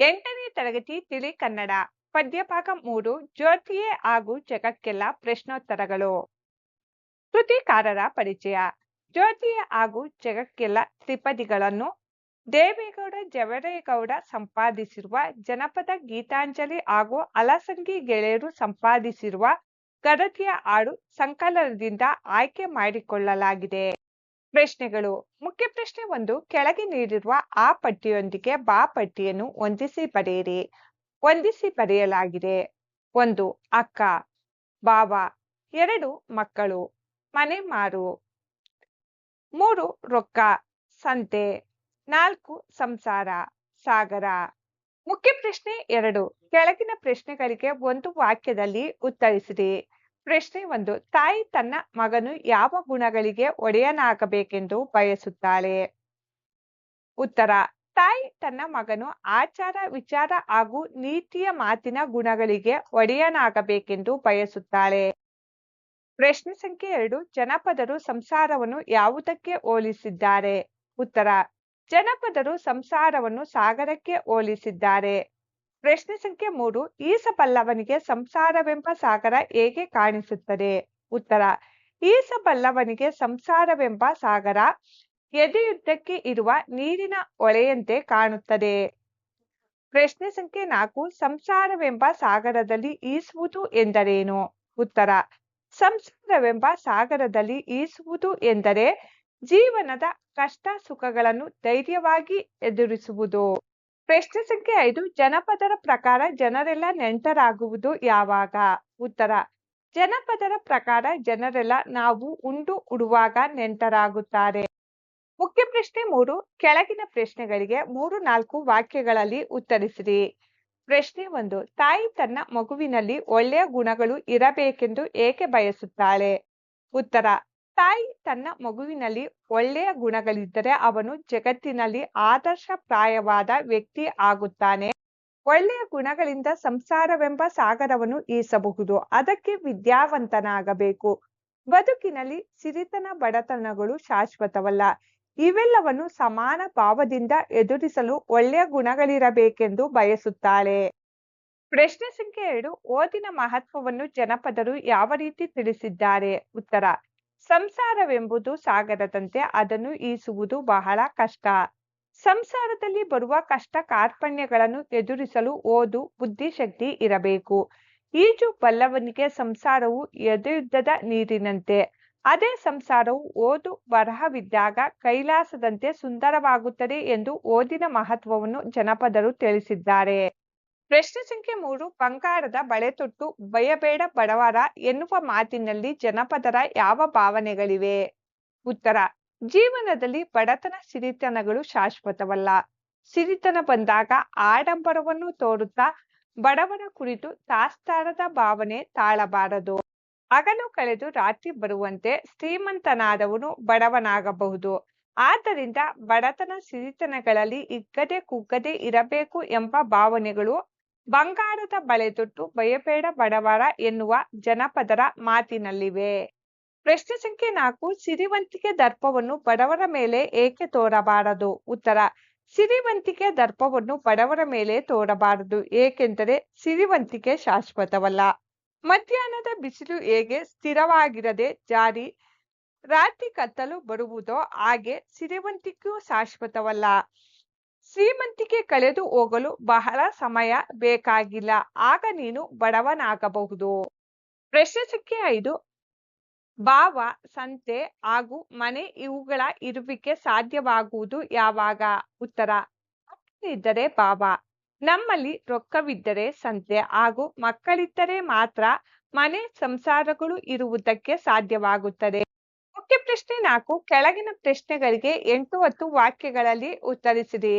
ಎಂಟನೇ ತರಗತಿ ತಿಳಿ ಕನ್ನಡ ಪದ್ಯಭಾಗ ಮೂರು, ಜ್ಯೋತಿಯೇ ಹಾಗೂ ಜಗಕ್ಕೆಲ್ಲ ಪ್ರಶ್ನೋತ್ತರಗಳು. ಕೃತಿಕಾರರ ಪರಿಚಯ, ಜ್ಯೋತಿಯೇ ಹಾಗೂ ಜಗಕ್ಕೆಲ್ಲ ತ್ರಿಪದಿಗಳನ್ನು ದೇವೇಗೌಡ, ಜವರೇಗೌಡ ಸಂಪಾದಿಸಿರುವ ಜನಪದ ಗೀತಾಂಜಲಿ ಹಾಗೂ ಅಲಸಂಗಿ ಗೆಳೆಯರು ಸಂಪಾದಿಸಿರುವ ಗರತಿಯ ಹಾಡು ಸಂಕಲನದಿಂದ ಆಯ್ಕೆ ಮಾಡಿಕೊಳ್ಳಲಾಗಿದೆ. ಪ್ರಶ್ನೆಗಳು. ಮುಖ್ಯ ಪ್ರಶ್ನೆ ಒಂದು, ಕೆಳಗೆ ನೀಡಿರುವ ಆ ಪಟ್ಟಿಯೊಂದಿಗೆ ಬಾ ಪಟ್ಟಿಯನ್ನು ಹೊಂದಿಸಿ ಬರೆಯಿರಿ. ಹೊಂದಿಸಿ ಬರೆಯಲಾಗಿದೆ. ಒಂದು, ಅಕ್ಕ. ಬಾವ ಎರಡು, ಮಕ್ಕಳು. ಮನೆ ಮಾರು. ಮೂರು, ರೊಕ್ಕ. ಸಂತೆ. ನಾಲ್ಕು, ಸಂಸಾರ. ಸಾಗರ. ಮುಖ್ಯ ಪ್ರಶ್ನೆ ಎರಡು, ಕೆಳಗಿನ ಪ್ರಶ್ನೆಗಳಿಗೆ ಒಂದು ವಾಕ್ಯದಲ್ಲಿ ಉತ್ತರಿಸಿರಿ. ಪ್ರಶ್ನೆ ಒಂದು, ತಾಯಿ ತನ್ನ ಮಗನು ಯಾವ ಗುಣಗಳಿಗೆ ಒಡೆಯನಾಗಬೇಕೆಂದು ಬಯಸುತ್ತಾಳೆ? ಉತ್ತರ, ತಾಯಿ ತನ್ನ ಮಗನು ಆಚಾರ, ವಿಚಾರ ಹಾಗೂ ನೀತಿಯ ಮಾತಿನ ಗುಣಗಳಿಗೆ ಒಡೆಯನಾಗಬೇಕೆಂದು ಬಯಸುತ್ತಾಳೆ? ಪ್ರಶ್ನೆ ಸಂಖ್ಯೆ ಎರಡು, ಜನಪದರು ಸಂಸಾರವನ್ನು ಯಾವುದಕ್ಕೆ ಹೋಲಿಸಿದ್ದಾರೆ? ಉತ್ತರ, ಜನಪದರು ಸಂಸಾರವನ್ನು ಸಾಗರಕ್ಕೆ ಹೋಲಿಸಿದ್ದಾರೆ. ಪ್ರಶ್ನೆ ಸಂಖ್ಯೆ ಮೂರು, ಈಸಬಲ್ಲವನಿಗೆ ಸಂಸಾರವೆಂಬ ಸಾಗರ ಹೇಗೆ ಕಾಣಿಸುತ್ತದೆ? ಉತ್ತರ, ಈಸಬಲ್ಲವನಿಗೆ ಸಂಸಾರವೆಂಬ ಸಾಗರ ಎದೆಯುದ್ದಕ್ಕೆ ಇರುವ ನೀರಿನ ಒಳೆಯಂತೆ ಕಾಣುತ್ತದೆ. ಪ್ರಶ್ನೆ ಸಂಖ್ಯೆ ನಾಲ್ಕು, ಸಂಸಾರವೆಂಬ ಸಾಗರದಲ್ಲಿ ಈಸುವುದು ಎಂದರೇನು? ಉತ್ತರ, ಸಂಸಾರವೆಂಬ ಸಾಗರದಲ್ಲಿ ಈಸುವುದು ಎಂದರೆ ಜೀವನದ ಕಷ್ಟ ಸುಖಗಳನ್ನು ಧೈರ್ಯವಾಗಿ ಎದುರಿಸುವುದು. ಪ್ರಶ್ನೆ ಸಂಖ್ಯೆ ಐದು ಜನಪದರ ಪ್ರಕಾರ ಜನರೆಲ್ಲ ನೆಂಟರಾಗುವುದು ಯಾವಾಗ? ಉತ್ತರ ಜನಪದರ ಪ್ರಕಾರ ಜನರೆಲ್ಲ ನಾವು ಉಂಡು ಉಡುವಾಗ ನೆಂಟರಾಗುತ್ತಾರೆ. ಮುಖ್ಯ ಪ್ರಶ್ನೆ ಮೂರು, ಕೆಳಗಿನ ಪ್ರಶ್ನೆಗಳಿಗೆ ಮೂರು ನಾಲ್ಕು ವಾಕ್ಯಗಳಲ್ಲಿ ಉತ್ತರಿಸಿರಿ. ಪ್ರಶ್ನೆ ಒಂದು, ತಾಯಿ ತನ್ನ ಮಗುವಿನಲ್ಲಿ ಒಳ್ಳೆಯ ಗುಣಗಳು ಇರಬೇಕೆಂದು ಏಕೆ ಬಯಸುತ್ತಾಳೆ? ಉತ್ತರ ತಾಯಿ ತನ್ನ ಮಗುವಿನಲ್ಲಿ ಒಳ್ಳೆಯ ಗುಣಗಳಿದ್ದರೆ ಅವನು ಜಗತ್ತಿನಲ್ಲಿ ಆದರ್ಶಪ್ರಾಯವಾದ ವ್ಯಕ್ತಿ ಆಗುತ್ತಾನೆ. ಒಳ್ಳೆಯ ಗುಣಗಳಿಂದ ಸಂಸಾರವೆಂಬ ಸಾಗರವನ್ನು ಈಸಬಹುದು. ಅದಕ್ಕೆ ವಿದ್ಯಾವಂತನಾಗಬೇಕು. ಬದುಕಿನಲ್ಲಿ ಸಿರಿತನ ಬಡತನಗಳು ಶಾಶ್ವತವಲ್ಲ. ಇವೆಲ್ಲವನ್ನು ಸಮಾನ ಭಾವದಿಂದ ಎದುರಿಸಲು ಒಳ್ಳೆಯ ಗುಣಗಳಿರಬೇಕೆಂದು ಬಯಸುತ್ತಾಳೆ. ಪ್ರಶ್ನೆ ಸಂಖ್ಯೆ ಎರಡು, ಓದಿನ ಮಹತ್ವವನ್ನು ಜನಪದರು ಯಾವ ರೀತಿ ತಿಳಿಸಿದ್ದಾರೆ? ಉತ್ತರ ಸಂಸಾರವೆಂಬುದು ಸಾಗರದಂತೆ ಅದನ್ನು ಈಸುವುದು ಬಹಳ ಕಷ್ಟ. ಸಂಸಾರದಲ್ಲಿ ಬರುವ ಕಷ್ಟ ಕಾರ್ಪಣ್ಯಗಳನ್ನು ಎದುರಿಸಲು ಓದು ಬುದ್ಧಿಶಕ್ತಿ ಇರಬೇಕು. ಈಜು ಬಲ್ಲವನಿಗೆ ಸಂಸಾರವು ಎದುರುದ್ದದ ನೀರಿನಂತೆ. ಅದೇ ಸಂಸಾರವು ಓದು ಬರಹವಿದ್ದಾಗ ಕೈಲಾಸದಂತೆ ಸುಂದರವಾಗುತ್ತದೆ ಎಂದು ಓದಿನ ಮಹತ್ವವನ್ನು ಜನಪದರು ತಿಳಿಸಿದ್ದಾರೆ. ಪ್ರಶ್ನೆ ಸಂಖ್ಯೆ ಮೂರು, ಬಂಗಾರದ ಬಳೆ ತೊಟ್ಟು ಬಯಬೇಡ ಬಡವರ ಎನ್ನುವ ಮಾತಿನಲ್ಲಿ ಜನಪದರ ಯಾವ ಭಾವನೆಗಳಿವೆ? ಉತ್ತರ, ಜೀವನದಲ್ಲಿ ಬಡತನ ಸಿರಿತನಗಳು ಶಾಶ್ವತವಲ್ಲ. ಸಿರಿತನ ಬಂದಾಗ ಆಡಂಬರವನ್ನು ತೋರುತ್ತಾ ಬಡವರ ಕುರಿತು ತಾಸ್ತಾರದ ಭಾವನೆ ತಾಳಬಾರದು. ಹಗಲು ಕಳೆದು ರಾತ್ರಿ ಬರುವಂತೆ ಶ್ರೀಮಂತನಾದವನು ಬಡವನಾಗಬಹುದು. ಆದ್ದರಿಂದ ಬಡತನ ಸಿರಿತನಗಳಲ್ಲಿ ಇಗ್ಗದೆ ಕುಗ್ಗದೆ ಇರಬೇಕು ಎಂಬ ಭಾವನೆಗಳು ಬಂಗಾರದ ಬಳೆ ತೊಟ್ಟು ಭಯಬೇಡ ಬಡವರ ಎನ್ನುವ ಜನಪದರ ಮಾತಿನಲ್ಲಿವೆ. ಪ್ರಶ್ನೆ ಸಂಖ್ಯೆ ನಾಲ್ಕು, ಸಿರಿವಂತಿಕೆ ದರ್ಪವನ್ನು ಬಡವರ ಮೇಲೆ ಏಕೆ ತೋರಬಾರದು? ಉತ್ತರ, ಸಿರಿವಂತಿಕೆ ದರ್ಪವನ್ನು ಬಡವರ ಮೇಲೆ ತೋರಬಾರದು, ಏಕೆಂದರೆ ಸಿರಿವಂತಿಕೆ ಶಾಶ್ವತವಲ್ಲ. ಮಧ್ಯಾಹ್ನದ ಬಿಸಿಲು ಹೇಗೆ ಸ್ಥಿರವಾಗಿರದೆ ಜಾರಿ, ರಾತ್ರಿ ಕತ್ತಲು ಬರುವುದೋ ಹಾಗೆ ಸಿರಿವಂತಿಕೆಯೂ ಶಾಶ್ವತವಲ್ಲ. ಶ್ರೀಮಂತಿಕೆ ಕಳೆದು ಹೋಗಲು ಬಹಳ ಸಮಯ ಬೇಕಾಗಿಲ್ಲ. ಆಗ ನೀನು ಬಡವನಾಗಬಹುದು. ಪ್ರಶ್ನೆ ಸಂಖ್ಯೆ ಐದು. ಭಾವ, ಸಂತೆ ಹಾಗೂ ಮನೆ ಇವುಗಳ ಇರುವಿಕೆ ಸಾಧ್ಯವಾಗುವುದು ಯಾವಾಗ? ಉತ್ತರ ಇದ್ದರೆ ಭಾವ. ನಮ್ಮಲ್ಲಿ ರೊಕ್ಕವಿದ್ದರೆ ಸಂತೆ ಹಾಗೂ ಮಕ್ಕಳಿದ್ದರೆ ಮಾತ್ರ ಮನೆ ಸಂಸಾರಗಳು ಇರುವುದಕ್ಕೆ ಸಾಧ್ಯವಾಗುತ್ತದೆ. ಮುಖ್ಯ ಪ್ರಶ್ನೆ ನಾಲ್ಕು. ಕೆಳಗಿನ ಪ್ರಶ್ನೆಗಳಿಗೆ ಎಂಟು ಹತ್ತು ವಾಕ್ಯಗಳಲ್ಲಿ ಉತ್ತರಿಸಿರಿ.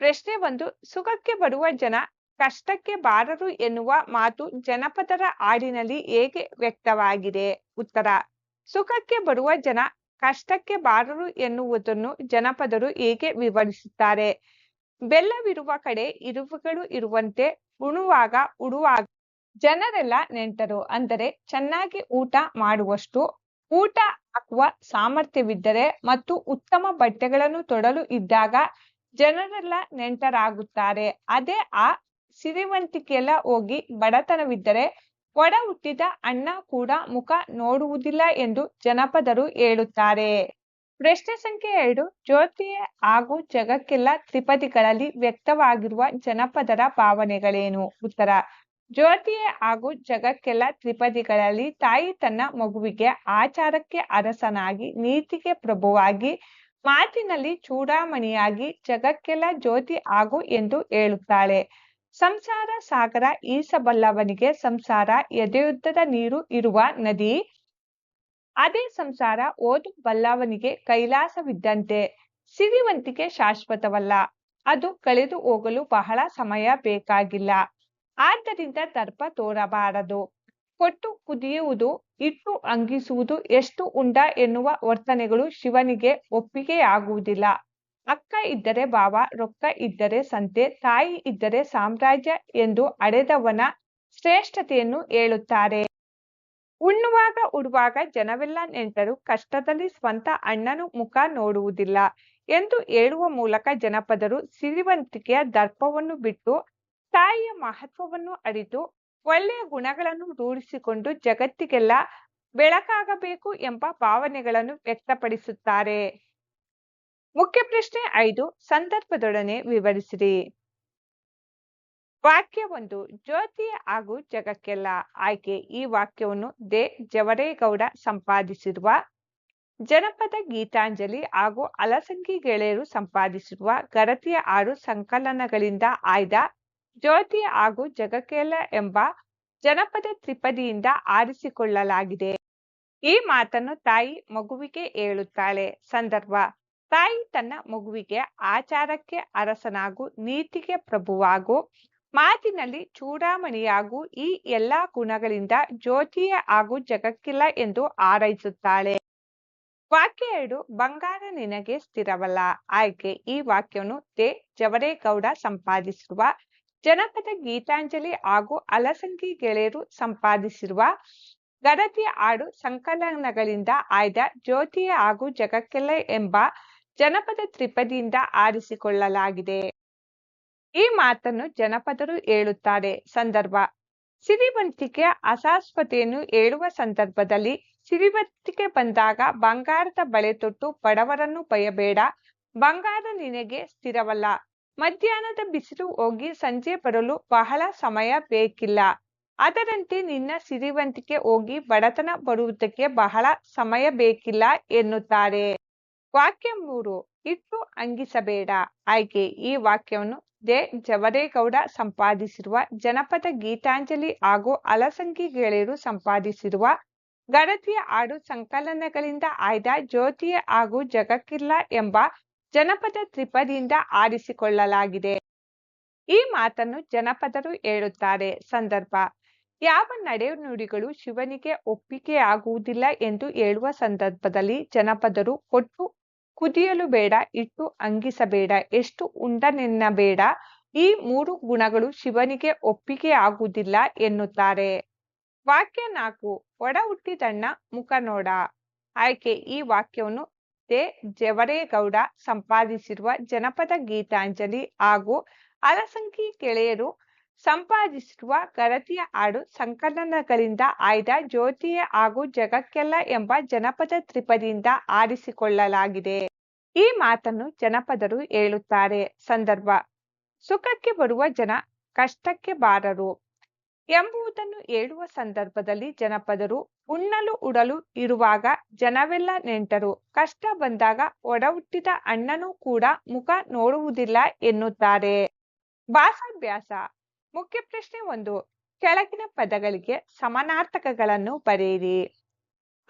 ಪ್ರಶ್ನೆ ಒಂದು, ಸುಖಕ್ಕೆ ಬರುವ ಜನ ಕಷ್ಟಕ್ಕೆ ಬಾರರು ಎನ್ನುವ ಮಾತು ಜನಪದರ ಹಾಡಿನಲ್ಲಿ ಹೇಗೆ ವ್ಯಕ್ತವಾಗಿದೆ? ಉತ್ತರ, ಸುಖಕ್ಕೆ ಬರುವ ಜನ ಕಷ್ಟಕ್ಕೆ ಬಾರರು ಎನ್ನುವುದನ್ನು ಜನಪದರು ಹೇಗೆ ವಿವರಿಸುತ್ತಾರೆ? ಬೆಲ್ಲವಿರುವ ಕಡೆ ಇರುವುಗಳು ಇರುವಂತೆ ಉಣುವಾಗ ಉಡುವಾಗ ಜನರೆಲ್ಲ ನೆಂಟರು, ಅಂದರೆ ಚೆನ್ನಾಗಿ ಊಟ ಮಾಡುವಷ್ಟು ಊಟ ಹಾಕುವ ಸಾಮರ್ಥ್ಯವಿದ್ದರೆ ಮತ್ತು ಉತ್ತಮ ಬಟ್ಟೆಗಳನ್ನು ತೊಡಲು ಇದ್ದಾಗ ಜನರೆಲ್ಲ ನೆಂಟರಾಗುತ್ತಾರೆ. ಅದೇ ಆ ಸಿರಿವಂತಿಕೆಲ್ಲ ಹೋಗಿ ಬಡತನವಿದ್ದರೆ ಒಡ ಹುಟ್ಟಿದ ಅಣ್ಣ ಕೂಡ ಮುಖ ನೋಡುವುದಿಲ್ಲ ಎಂದು ಜನಪದರು ಹೇಳುತ್ತಾರೆ. ಪ್ರಶ್ನೆ ಸಂಖ್ಯೆ ಎರಡು ಜ್ಯೋತಿಯೇ ಹಾಗೂ ಜಗಕ್ಕೆಲ್ಲ ತ್ರಿಪದಿಗಳಲ್ಲಿ ವ್ಯಕ್ತವಾಗಿರುವ ಜನಪದರ ಭಾವನೆಗಳೇನು? ಉತ್ತರ ಜ್ಯೋತಿಯೇ ಹಾಗೂ ಜಗಕ್ಕೆಲ್ಲ ತ್ರಿಪದಿಗಳಲ್ಲಿ ತಾಯಿ ತನ್ನ ಮಗುವಿಗೆ ಆಚಾರಕ್ಕೆ ಅರಸನಾಗಿ ನೀತಿಗೆ ಪ್ರಭುವಾಗಿ ಮಾತಿನಲ್ಲಿ ಚೂಡಾಮಣಿಯಾಗಿ ಜಗಕ್ಕೆಲ್ಲ ಜ್ಯೋತಿ ಆಗು ಎಂದು ಹೇಳುತ್ತಾಳೆ. ಸಂಸಾರ ಸಾಗರ ಈಸಬಲ್ಲವನಿಗೆ ಸಂಸಾರ, ಎದೆಯುದ್ದದ ನೀರು ಇರುವ ನದಿ. ಅದೇ ಸಂಸಾರ ಓದು ಬಲ್ಲವನಿಗೆ ಕೈಲಾಸವಿದ್ದಂತೆ. ಸಿರಿವಂತಿಕೆ ಶಾಶ್ವತವಲ್ಲ. ಅದು ಕಳೆದು ಹೋಗಲು ಬಹಳ ಸಮಯ ಬೇಕಾಗಿಲ್ಲ. ಆದ್ದರಿಂದ ದರ್ಪ ತೋರಬಾರದು. ಕೊಟ್ಟು ಕುದಿಯುವುದು, ಇಟ್ಟು ಅಂಗಿಸುವುದು ಎಷ್ಟು ಉಂಡ ಎನ್ನುವ ವರ್ತನೆಗಳು ಶಿವನಿಗೆ ಒಪ್ಪಿಗೆಯಾಗುವುದಿಲ್ಲ. ಅಕ್ಕ ಇದ್ದರೆ ಬಾವ, ರೊಕ್ಕ ಇದ್ದರೆ ಸಂತೆ, ತಾಯಿ ಇದ್ದರೆ ಸಾಮ್ರಾಜ್ಯ ಎಂದು ಅಡೆದವನ ಶ್ರೇಷ್ಠತೆಯನ್ನು ಹೇಳುತ್ತಾರೆ. ಉಣ್ಣುವಾಗ ಉಡುವಾಗ ಜನವೆಲ್ಲ ನೆಂಟರು ಕಷ್ಟದಲ್ಲಿ ಸ್ವಂತ ಅಣ್ಣನು ಮುಖ ನೋಡುವುದಿಲ್ಲ ಎಂದು ಹೇಳುವ ಮೂಲಕ ಜನಪದರು ಸಿರಿವಂತಿಕೆಯ ದರ್ಪವನ್ನು ಬಿಟ್ಟು ತಾಯಿಯ ಮಹತ್ವವನ್ನು ಅರಿತು ಒಳ್ಳೆಯ ಗುಣಗಳನ್ನು ರೂಢಿಸಿಕೊಂಡು ಜಗತ್ತಿಗೆಲ್ಲ ಬೆಳಕಾಗಬೇಕು ಎಂಬ ಭಾವನೆಗಳನ್ನು ವ್ಯಕ್ತಪಡಿಸುತ್ತಾರೆ. ಮುಖ್ಯ ಪ್ರಶ್ನೆ ಐದು, ಸಂದರ್ಭದೊಡನೆ ವಿವರಿಸಿರಿ. ವಾಕ್ಯ ಒಂದು ಜ್ಯೋತಿ ಹಾಗೂ ಜಗಕ್ಕೆಲ್ಲ. ಆಯ್ಕೆ, ಈ ವಾಕ್ಯವನ್ನು ದೆ. ಜವರೇಗೌಡ ಸಂಪಾದಿಸಿರುವ, ಜನಪದ ಗೀತಾಂಜಲಿ ಹಾಗೂ ಅಲಸಂಗಿ ಗೆಳೆಯರು ಸಂಪಾದಿಸಿರುವ ಗರತಿಯ ಆರು ಸಂಕಲನಗಳಿಂದ ಆಯ್ದ ಜ್ಯೋತಿ ಹಾಗೂ ಜಗಕೇಲ ಎಂಬ ಜನಪದ ತ್ರಿಪದಿಯಿಂದ ಆರಿಸಿಕೊಳ್ಳಲಾಗಿದೆ. ಈ ಮಾತನ್ನು ತಾಯಿ ಮಗುವಿಗೆ ಹೇಳುತ್ತಾಳೆ. ಸಂದರ್ಭ, ತಾಯಿ ತನ್ನ ಮಗುವಿಗೆ ಆಚಾರಕ್ಕೆ ಅರಸನಾಗು, ನೀತಿಗೆ ಪ್ರಭುವಾಗು, ಮಾತಿನಲ್ಲಿ ಚೂಡಾಮಣಿಯಾಗೂ, ಈ ಎಲ್ಲಾ ಗುಣಗಳಿಂದ ಜ್ಯೋತಿಯ ಹಾಗೂ ಜಗಕ್ಕಿಲ್ಲ ಎಂದು ಆರೈಸುತ್ತಾಳೆ. ವಾಕ್ಯ ಎರಡು, ಬಂಗಾರ ನಿನಗೆ ಸ್ಥಿರವಲ್ಲ. ಆಯ್ಕೆ, ಈ ವಾಕ್ಯವನ್ನು ತೆ. ಜವರೇಗೌಡ ಸಂಪಾದಿಸಿರುವ ಜನಪದ ಗೀತಾಂಜಲಿ ಹಾಗೂ ಅಲಸಂಗಿ ಗೆಳೆಯರು ಸಂಪಾದಿಸಿರುವ ಗರತಿ ಹಾಡು ಸಂಕಲನಗಳಿಂದ ಆಯ್ದ ಜ್ಯೋತಿ ಹಾಗೂ ಜಗಕ್ಕೆಲೆ ಎಂಬ ಜನಪದ ತ್ರಿಪದಿಯಿಂದ ಆರಿಸಿಕೊಳ್ಳಲಾಗಿದೆ. ಈ ಮಾತನ್ನು ಜನಪದರು ಹೇಳುತ್ತಾರೆ. ಸಂದರ್ಭ, ಸಿರಿವಂತಿಕೆ ಅಸಾಸ್ವತೆಯನ್ನು ಹೇಳುವ ಸಂದರ್ಭದಲ್ಲಿ ಸಿರಿವಂತಿಕೆ ಬಂದಾಗ ಬಂಗಾರದ ಬಳೆ ತೊಟ್ಟು ಬಡವರನ್ನು ಬಯಬೇಡ. ಬಂಗಾರ ನಿನಗೆ ಸ್ಥಿರವಲ್ಲ. ಮಧ್ಯಾಹ್ನದ ಬಿಸಿಲು ಹೋಗಿ ಸಂಜೆ ಬರಲು ಬಹಳ ಸಮಯ ಬೇಕಿಲ್ಲ. ಅದರಂತೆ ನಿನ್ನ ಸಿರಿವಂತಿಕೆ ಹೋಗಿ ಬಡತನ ಬರುವುದಕ್ಕೆ ಬಹಳ ಸಮಯ ಬೇಕಿಲ್ಲ ಎನ್ನುತ್ತಾರೆ. ವಾಕ್ಯ ಮೂರು, ಇಟ್ಟು ಅಂಗಿಸಬೇಡ. ಆಯ್ಕೆ ಈ ವಾಕ್ಯವನ್ನು ದೇ. ಜವರೇಗೌಡ ಸಂಪಾದಿಸಿರುವ ಜನಪದ ಗೀತಾಂಜಲಿ ಹಾಗೂ ಅಲಸಂಗಿ ಗೆಳೆಯರು ಸಂಪಾದಿಸಿರುವ ಗಣತಿಯ ಹಾಡು ಸಂಕಲನಗಳಿಂದ ಆಯ್ದ ಜ್ಯೋತಿಯ ಹಾಗೂ ಜಗಕ್ಕಿಲ್ಲ ಎಂಬ ಜನಪದ ತ್ರಿಪದಿಯಿಂದ ಆರಿಸಿಕೊಳ್ಳಲಾಗಿದೆ. ಈ ಮಾತನ್ನು ಜನಪದರು ಹೇಳುತ್ತಾರೆ. ಸಂದರ್ಭ, ಯಾವ ನಡೆನುಡಿಗಳು ಶಿವನಿಗೆ ಒಪ್ಪಿಗೆಯಾಗುವುದಿಲ್ಲ ಎಂದು ಹೇಳುವ ಸಂದರ್ಭದಲ್ಲಿ ಜನಪದರು ಕೊಟ್ಟು ಕುದಿಯಲು ಬೇಡ, ಇಟ್ಟು ಅಂಗಿಸಬೇಡ, ಎಷ್ಟು ಉಂಡನೆನ್ನಬೇಡ ಈ ಮೂರು ಗುಣಗಳು ಶಿವನಿಗೆ ಒಪ್ಪಿಗೆ ಆಗುವುದಿಲ್ಲ ಎನ್ನುತ್ತಾರೆ. ವಾಕ್ಯ ನಾಲ್ಕು ಒಡ ಹುಟ್ಟಿದಣ್ಣ ಮುಖ ನೋಡ ಆಯ್ಕೆ, ಈ ವಾಕ್ಯವನ್ನು ದೆ ಜವರೇಗೌಡ ಸಂಪಾದಿಸಿರುವ ಜನಪದ ಗೀತಾಂಜಲಿ ಹಾಗೂ ಅಲಸಂಗಿ ಗೆಳೆಯರು ಸಂಪಾದಿಸಿರುವ ಗರತಿಯ ಹಾಡು ಸಂಕಲನಗಳಿಂದ ಆಯ್ದ ಜ್ಯೋತಿಯ ಹಾಗೂ ಜಗಕ್ಕೆಲ್ಲ ಎಂಬ ಜನಪದ ತ್ರಿಪದಿಯಿಂದ ಆರಿಸಿಕೊಳ್ಳಲಾಗಿದೆ. ಈ ಮಾತನ್ನು ಜನಪದರು ಹೇಳುತ್ತಾರೆ. ಸಂದರ್ಭ. ಸುಖಕ್ಕೆ ಬರುವ ಜನ ಕಷ್ಟಕ್ಕೆ ಬಾರರು. ಎಂಬುದನ್ನು ಹೇಳುವ ಸಂದರ್ಭದಲ್ಲಿ ಜನಪದರು ಉಣ್ಣಲು ಉಡಲು ಇರುವಾಗ ಜನವೆಲ್ಲ ನೆಂಟರು. ಕಷ್ಟ ಬಂದಾಗ ಒಡಹುಟ್ಟಿದ ಅಣ್ಣನೂ ಕೂಡ ಮುಖ ನೋಡುವುದಿಲ್ಲ ಎನ್ನುತ್ತಾರೆ. ಭಾಷಾಭ್ಯಾಸ. ಮುಖ್ಯ ಪ್ರಶ್ನೆ ಒಂದು. ಕೆಳಗಿನ ಪದಗಳಿಗೆ ಸಮಾನಾರ್ಥಕಗಳನ್ನು ಬರೆಯಿರಿ.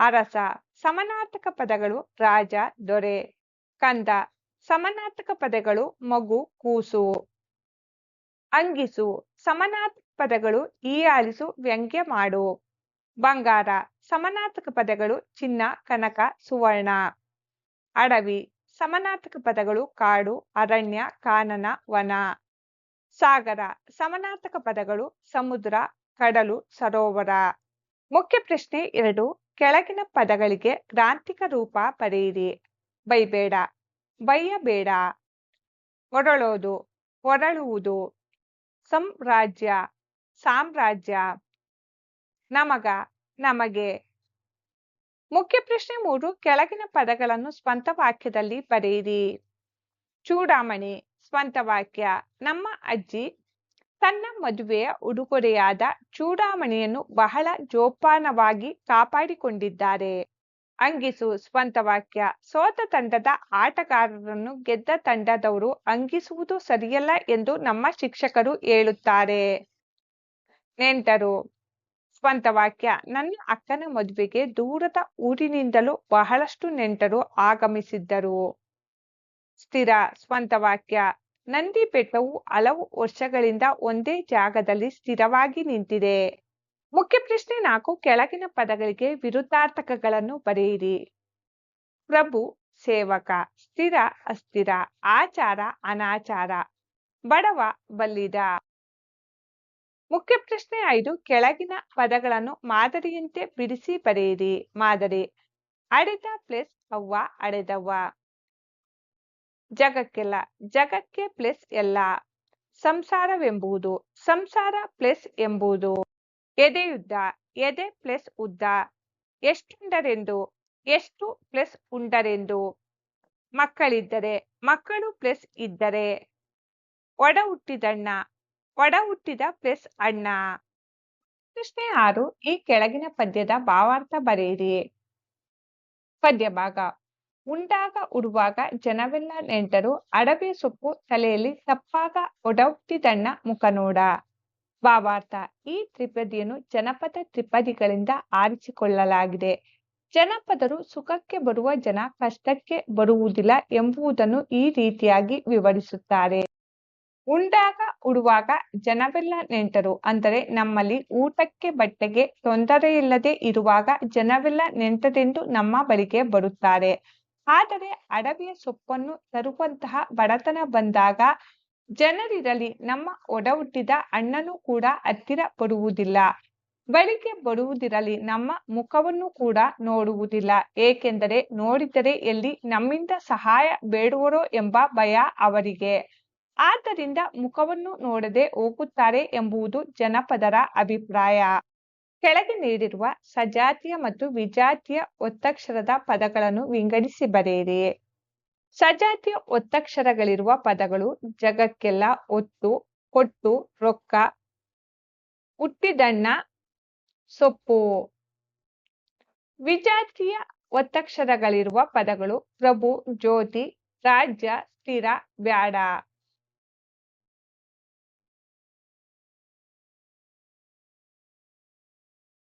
ಅರಸ. ಸಮಾನಾರ್ಥಕ ಪದಗಳು ರಾಜ, ದೊರೆ. ಕಂದ. ಸಮಾನಾರ್ಥಕ ಪದಗಳು ಮಗು, ಕೂಸು. ಅಂಗಿಸು ಸಮಾನಾರ್ಥಕ ಪದಗಳು ಈಯಾಲಿಸು ವ್ಯಂಗ್ಯ ಮಾಡು. ಬಂಗಾರ ಸಮಾನಾರ್ಥಕ ಪದಗಳು ಚಿನ್ನ, ಕನಕ, ಸುವರ್ಣ. ಅಡವಿ ಸಮಾನಾರ್ಥಕ ಪದಗಳು ಕಾಡು, ಅರಣ್ಯ, ಕಾನನ, ವನ. ಸಾಗರ ಸಮಾನಾರ್ಥಕ ಪದಗಳು ಸಮುದ್ರ, ಕಡಲು, ಸರೋವರ. ಮುಖ್ಯ ಪ್ರಶ್ನೆ ಎರಡು, ಕೆಳಗಿನ ಪದಗಳಿಗೆ ಗ್ರಾಂಥಿಕ ರೂಪ ಪಡೆಯಿರಿ. ಬೈಬೇಡ ಬೈಯಬೇಡ ಒರಳೋದು ಹೊರಳುವುದು ಸಂರಾಜ್ಯ, ಸಾಮ್ರಾಜ್ಯ, ನಮಗ, ನಮಗೆ. ಮುಖ್ಯ ಪ್ರಶ್ನೆ ಮೂರು, ಕೆಳಗಿನ ಪದಗಳನ್ನು ಸ್ವಂತ ವಾಕ್ಯದಲ್ಲಿ ಬರೆಯಿರಿ. ಚೂಡಾಮಣಿ, ಸ್ವಂತ ವಾಕ್ಯ. ನಮ್ಮ ಅಜ್ಜಿ, ತನ್ನ ಮದುವೆಯ ಉಡುಗೊರೆಯಾದ ಚೂಡಾಮಣಿಯನ್ನು ಬಹಳ ಜೋಪಾನವಾಗಿ ಕಾಪಾಡಿಕೊಂಡಿದ್ದಾರೆ. ಅಂಗಿಸು ಸ್ವಂತ ವಾಕ್ಯ. ಸೋತ ತಂಡದ ಆಟಗಾರರನ್ನು ಗೆದ್ದ ತಂಡದವರು ಅಂಗಿಸುವುದು ಸರಿಯಲ್ಲ ಎಂದು ನಮ್ಮ ಶಿಕ್ಷಕರು ಹೇಳುತ್ತಾರೆ. ನೆಂಟರು ಸ್ವಂತ ವಾಕ್ಯ. ನನ್ನ ಅಕ್ಕನ ಮದುವೆಗೆ ದೂರದ ಊರಿನಿಂದಲೂ ಬಹಳಷ್ಟು ನೆಂಟರು ಆಗಮಿಸಿದ್ದರು. ಸ್ಥಿರ, ಸ್ವಂತ ವಾಕ್ಯ. ನಂದಿ ಬೆಟ್ಟವು ಹಲವು ವರ್ಷಗಳಿಂದ ಒಂದೇ ಜಾಗದಲ್ಲಿ ಸ್ಥಿರವಾಗಿ ನಿಂತಿದೆ. ಮುಖ್ಯ ಪ್ರಶ್ನೆ ನಾಲ್ಕು, ಕೆಳಗಿನ ಪದಗಳಿಗೆ ವಿರುದ್ಧಾರ್ಥಕಗಳನ್ನು ಬರೆಯಿರಿ. ಪ್ರಭು, ಸೇವಕ, ಸ್ಥಿರ, ಅಸ್ಥಿರ, ಆಚಾರ, ಅನಾಚಾರ, ಬಡವ, ಬಲ್ಲಿದ. ಮುಖ್ಯ ಪ್ರಶ್ನೆ ಐದು, ಕೆಳಗಿನ ಪದಗಳನ್ನು ಮಾದರಿಯಂತೆ ಬಿಡಿಸಿ ಬರೆಯಿರಿ. ಮಾದರಿ ಅಡೆದ ಪ್ಲಸ್ ಅವ್ವ, ಅಡೆದವ್ವ. ಜಗಕ್ಕೆಲ್ಲ, ಜಗಕ್ಕೆ ಪ್ಲಸ್ ಎಲ್ಲ. ಸಂಸಾರವೆಂಬುದು, ಸಂಸಾರ ಪ್ಲಸ್ ಎಂಬುದು. ಎದೆಯುದ್ದ ಎದೆ ಪ್ಲಸ್ ಉದ್ದ. ಎಷ್ಟುಂಡರೆಂದು ಎಷ್ಟು ಪ್ಲಸ್ ಉಂಡರೆಂದು. ಮಕ್ಕಳಿದ್ದರೆ ಮಕ್ಕಳು ಪ್ಲಸ್ ಇದ್ದರೆ. ಒಡ ಹುಟ್ಟಿದಣ್ಣ, ಒಡ ಹುಟ್ಟಿದ ಪ್ಲಸ್ ಅಣ್ಣ. ಪ್ರಶ್ನೆ ಆರು, ಈ ಕೆಳಗಿನ ಪದ್ಯದ ಭಾವಾರ್ಥ ಬರೆಯಿರಿ. ಪದ್ಯ ಭಾಗ, ಉಂಡಾಗ ಉಡುವಾಗ ಜನವೆಲ್ಲ ನೆಂಟರು ಅಡವೆ ಸೊಪ್ಪು ತಲೆಯಲ್ಲಿ ತಪ್ಪಾಗ ಮುಖ ಮುಖನೋಡ. ಭಾವಾರ್ಥ ಈ ತ್ರಿಪದಿಯನ್ನು ಜನಪದ ತ್ರಿಪದಿಗಳಿಂದ ಆರಿಸಿಕೊಳ್ಳಲಾಗಿದೆ. ಜನಪದರು ಸುಖಕ್ಕೆ ಬರುವ ಜನ ಕಷ್ಟಕ್ಕೆ ಬರುವುದಿಲ್ಲ ಎಂಬುದನ್ನು ಈ ರೀತಿಯಾಗಿ ವಿವರಿಸುತ್ತಾರೆ. ಉಂಡಾಗ ಉಡುವಾಗ ಜನವೆಲ್ಲ ನೆಂಟರು. ಅಂದರೆ ನಮ್ಮಲ್ಲಿ ಊಟಕ್ಕೆ ಬಟ್ಟೆಗೆ ತೊಂದರೆಯಿಲ್ಲದೆ ಇರುವಾಗ ಜನವೆಲ್ಲ ನೆಂಟರೆಂದು ನಮ್ಮ ಬಳಿಗೆ ಬರುತ್ತಾರೆ. ಆದರೆ ಅಡವಿಯ ಸೊಪ್ಪನ್ನು ತರುವಂತಹ ಬಡತನ ಬಂದಾಗ ಜನರಿರಲಿ ನಮ್ಮ ಒಡಹುಟ್ಟಿದ ಅಣ್ಣನೂ ಕೂಡ ಹತ್ತಿರ ಬರುವುದಿಲ್ಲ. ಬಳಿಗೆ ಬರುವುದಿರಲಿ ನಮ್ಮ ಮುಖವನ್ನು ಕೂಡ ನೋಡುವುದಿಲ್ಲ. ಏಕೆಂದರೆ ನೋಡಿದರೆ ಎಲ್ಲಿ ನಮ್ಮಿಂದ ಸಹಾಯ ಬೇಡುವರೋ ಎಂಬ ಭಯ ಅವರಿಗೆ. ಆದ್ದರಿಂದ ಮುಖವನ್ನು ನೋಡದೆ ಹೋಗುತ್ತಾರೆ ಎಂಬುದು ಜನಪದರ ಅಭಿಪ್ರಾಯ. ಕೆಳಗೆ ನೀಡಿರುವ ಸಜಾತಿಯ ಮತ್ತು ವಿಜಾತಿಯ ಒತ್ತಕ್ಷರದ ಪದಗಳನ್ನು ವಿಂಗಡಿಸಿ ಬರೆಯಿರಿ. ಸಜಾತಿಯ ಒತ್ತಕ್ಷರಗಳಿರುವ ಪದಗಳು ಜಗಕ್ಕೆಲ್ಲ ಒತ್ತು ಕೊಟ್ಟು, ರೊಕ್ಕ, ಹುಟ್ಟಿದಣ್ಣ, ಸೊಪ್ಪು. ವಿಜಾತಿಯ ಒತ್ತಕ್ಷರಗಳಿರುವ ಪದಗಳು ಪ್ರಭು, ಜ್ಯೋತಿ, ರಾಜ್ಯ, ಸ್ಥಿರ, ಬ್ಯಾಡ.